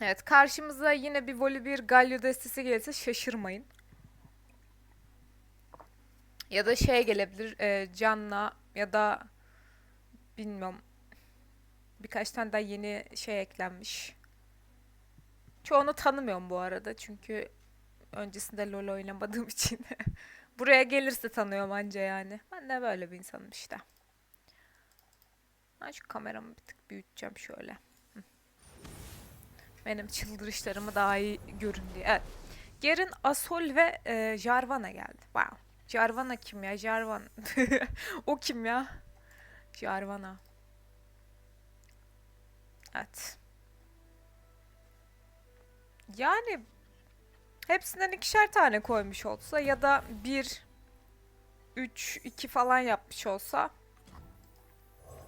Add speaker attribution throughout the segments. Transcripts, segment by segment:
Speaker 1: Evet karşımıza yine bir Volibear Galio destesi gelirse şaşırmayın. Ya da şey gelebilir e, Can'la ya da bilmiyorum birkaç tane daha yeni şey eklenmiş. Çoğunu tanımıyorum bu arada çünkü öncesinde LoL oynamadığım için. Buraya gelirse tanıyorum anca yani. Ben de böyle bir insanım işte. Ben şu kameramı bir tık büyüteceğim şöyle. Benim çıldırışlarımı daha iyi görün diye. Evet. Gerin Asol ve e, Jarvan'a geldi. Wow. Jarvan'a kim ya? Jarvan. o kim ya? Jarvan'a. Evet. Yani hepsinden ikişer tane koymuş olsa ya da bir, üç, iki falan yapmış olsa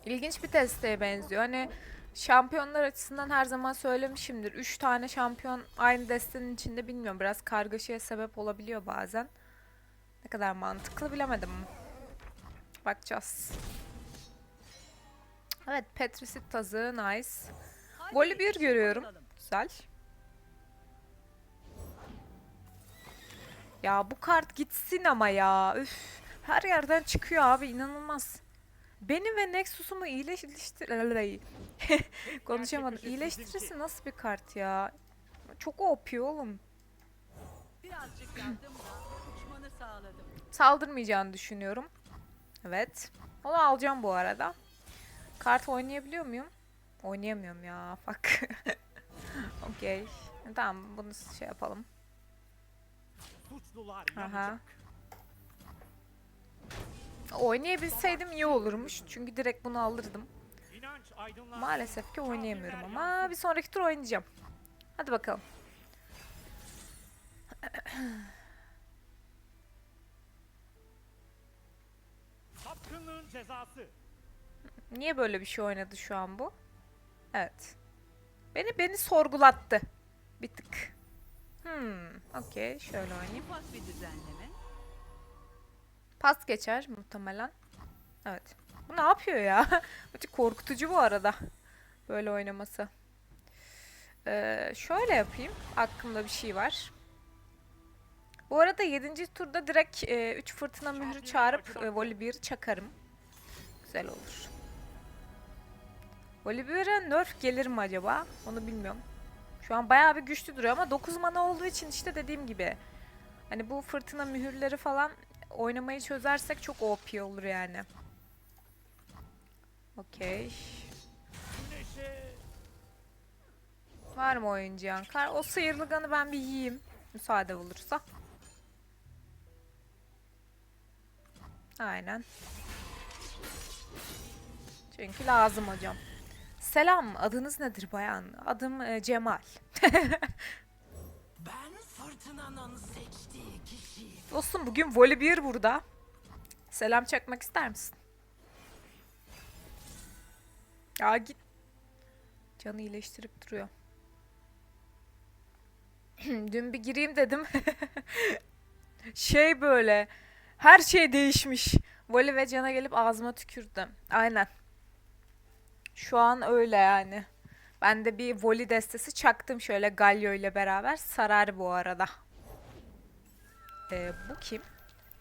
Speaker 1: ilginç bir desteğe benziyor. Hani şampiyonlar açısından her zaman söylemişimdir. Üç tane şampiyon aynı destenin içinde bilmiyorum. Biraz kargaşaya sebep olabiliyor bazen. Ne kadar mantıklı bilemedim. Bakacağız. Evet, Petrisit tazı nice. Golü bir görüyorum. Güzel. Ya bu kart gitsin ama ya. Üf. Her yerden çıkıyor abi inanılmaz. Beni ve Nexus'umu iyileştir... Konuşamadım. İyileştirirse nasıl bir kart ya? Çok OP oğlum.
Speaker 2: Birazcık yardımla uçmanı sağladım.
Speaker 1: Saldırmayacağını düşünüyorum. Evet. Onu alacağım bu arada. Kart oynayabiliyor muyum? Oynayamıyorum ya. Fuck. Okey. Tamam bunu şey yapalım. Aha. Oynayabilseydim iyi olurmuş. Çünkü direkt bunu alırdım. Maalesef ki oynayamıyorum ama bir sonraki tur oynayacağım. Hadi bakalım.
Speaker 3: Sapkınlığın cezası.
Speaker 1: Niye böyle bir şey oynadı şu an bu? Evet. Beni beni sorgulattı. Bir tık. Hmm, okey. Şöyle oynayayım.
Speaker 2: Ufak bir düzenleme.
Speaker 1: Pas geçer muhtemelen. Evet. Bu ne yapıyor ya? Korkutucu bu arada. Böyle oynaması. Ee, şöyle yapayım. Aklımda bir şey var. Bu arada 7. turda direkt 3 fırtına mührü çağırıp e, Volibear'ı çakarım. Güzel olur. Volibear'a nerf gelir mi acaba? Onu bilmiyorum. Şu an bayağı bir güçlü duruyor ama 9 mana olduğu için işte dediğim gibi. Hani bu fırtına mühürleri falan oynamayı çözersek çok OP olur yani. Okey. Var mı oyuncu Yankar? O sıyırlıganı ben bir yiyeyim. Müsaade olursa. Aynen. Çünkü lazım hocam. Selam, adınız nedir bayan? Adım e, Cemal. Dostum bugün Volibear burada. Selam çakmak ister misin? Ya git. Canı iyileştirip duruyor. Dün bir gireyim dedim. şey böyle. Her şey değişmiş. Voli ve Can'a gelip ağzıma tükürdüm. Aynen. Şu an öyle yani. Ben de bir voli destesi çaktım şöyle Galio ile beraber. Sarar bu arada. Ee, bu kim?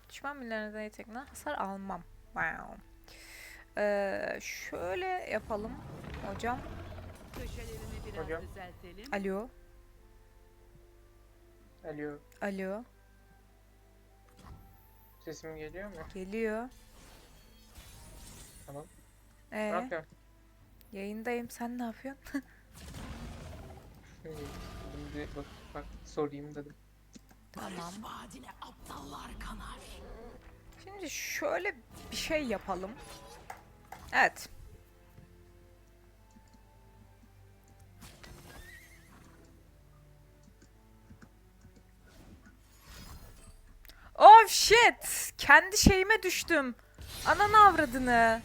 Speaker 1: Düşman millerine yetenekten hasar almam. Wow. Ee, şöyle yapalım hocam.
Speaker 2: Köşelerini biraz
Speaker 4: Hocam.
Speaker 2: düzeltelim.
Speaker 1: Alo.
Speaker 4: Alo,
Speaker 1: Alo.
Speaker 4: sesim geliyor mu?
Speaker 1: Geliyor.
Speaker 4: Tamam.
Speaker 1: Ee,
Speaker 4: Ne yapıyorsun?
Speaker 1: Yayındayım. Sen ne yapıyorsun?
Speaker 4: Şimdi dedim bir bak, bak sorayım dedim.
Speaker 1: tamam. Şimdi şöyle bir şey yapalım. Evet. Oh shit! Kendi şeyime düştüm. Ananı avradını.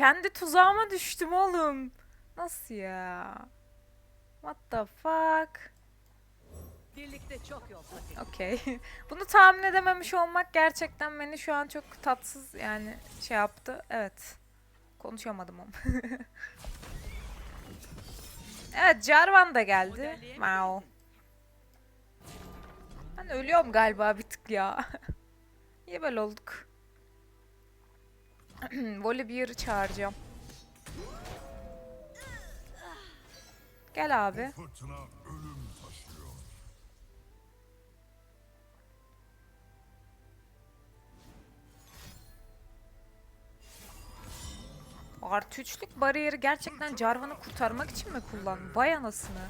Speaker 1: Kendi tuzağıma düştüm oğlum. Nasıl ya? What the fuck?
Speaker 2: Birlikte çok yol.
Speaker 1: Okey. Bunu tahmin edememiş olmak gerçekten beni şu an çok tatsız yani şey yaptı. Evet. Konuşamadım ama. evet Jarvan da geldi. Wow. Ben ölüyorum galiba bir tık ya. Niye böyle olduk? Volibear'ı çağıracağım. Gel abi. Artı üçlük bariyeri gerçekten Jarvan'ı kurtarmak için mi kullan? Vay anasını.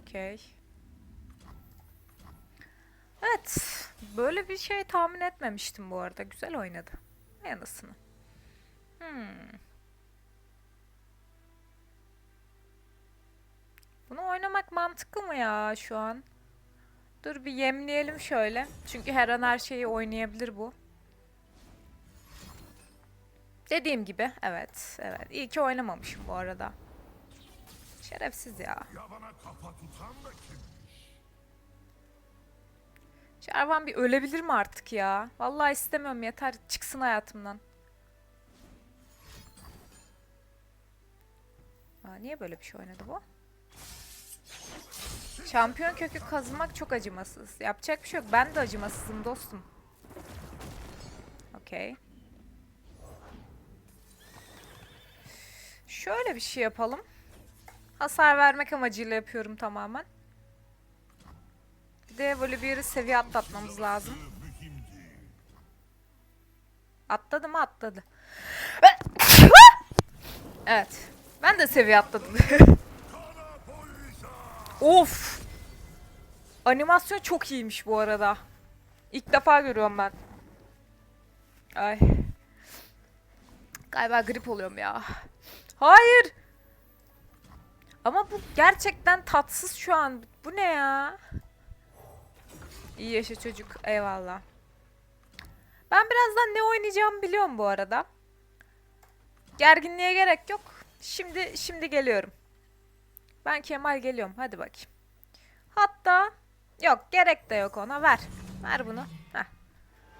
Speaker 1: Okey. Evet. Böyle bir şey tahmin etmemiştim bu arada. Güzel oynadı. Vay anasını. Hmm. Bunu oynamak mantıklı mı ya şu an? Dur bir yemleyelim şöyle. Çünkü her an her şeyi oynayabilir bu. Dediğim gibi evet evet. İyi ki oynamamışım bu arada. Şerefsiz ya.
Speaker 5: Yabana kafa tutan da kimmiş?
Speaker 1: Şervan bir ölebilir mi artık ya? Vallahi istemiyorum yeter çıksın hayatımdan. Aa, niye böyle bir şey oynadı bu? Şampiyon kökü kazımak çok acımasız. Yapacak bir şey yok. Ben de acımasızım dostum. Okey. Şöyle bir şey yapalım. Hasar vermek amacıyla yapıyorum tamamen. De bir seviye atlatmamız lazım. Atladı mı atladı. evet. Ben de seviye atladım. of. Animasyon çok iyiymiş bu arada. İlk defa görüyorum ben. Ay. Galiba grip oluyorum ya. Hayır. Ama bu gerçekten tatsız şu an. Bu ne ya? İyi yaşa çocuk. Eyvallah. Ben birazdan ne oynayacağımı biliyorum bu arada. Gerginliğe gerek yok. Şimdi şimdi geliyorum. Ben Kemal geliyorum. Hadi bakayım. Hatta yok gerek de yok ona. Ver. Ver bunu. Heh.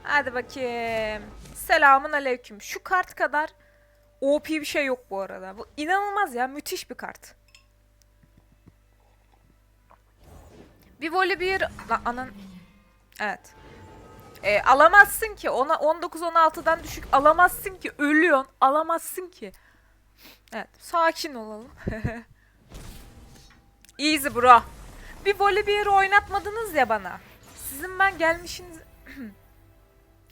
Speaker 1: Hadi bakayım. Selamun aleyküm. Şu kart kadar OP bir şey yok bu arada. Bu inanılmaz ya. Müthiş bir kart. Bir voli bir... Lan anan... Evet. E, alamazsın ki. Ona 19-16'dan düşük alamazsın ki. Ölüyorsun. Alamazsın ki. Evet. Sakin olalım. Easy bro. Bir yere oynatmadınız ya bana. Sizin ben gelmişiniz...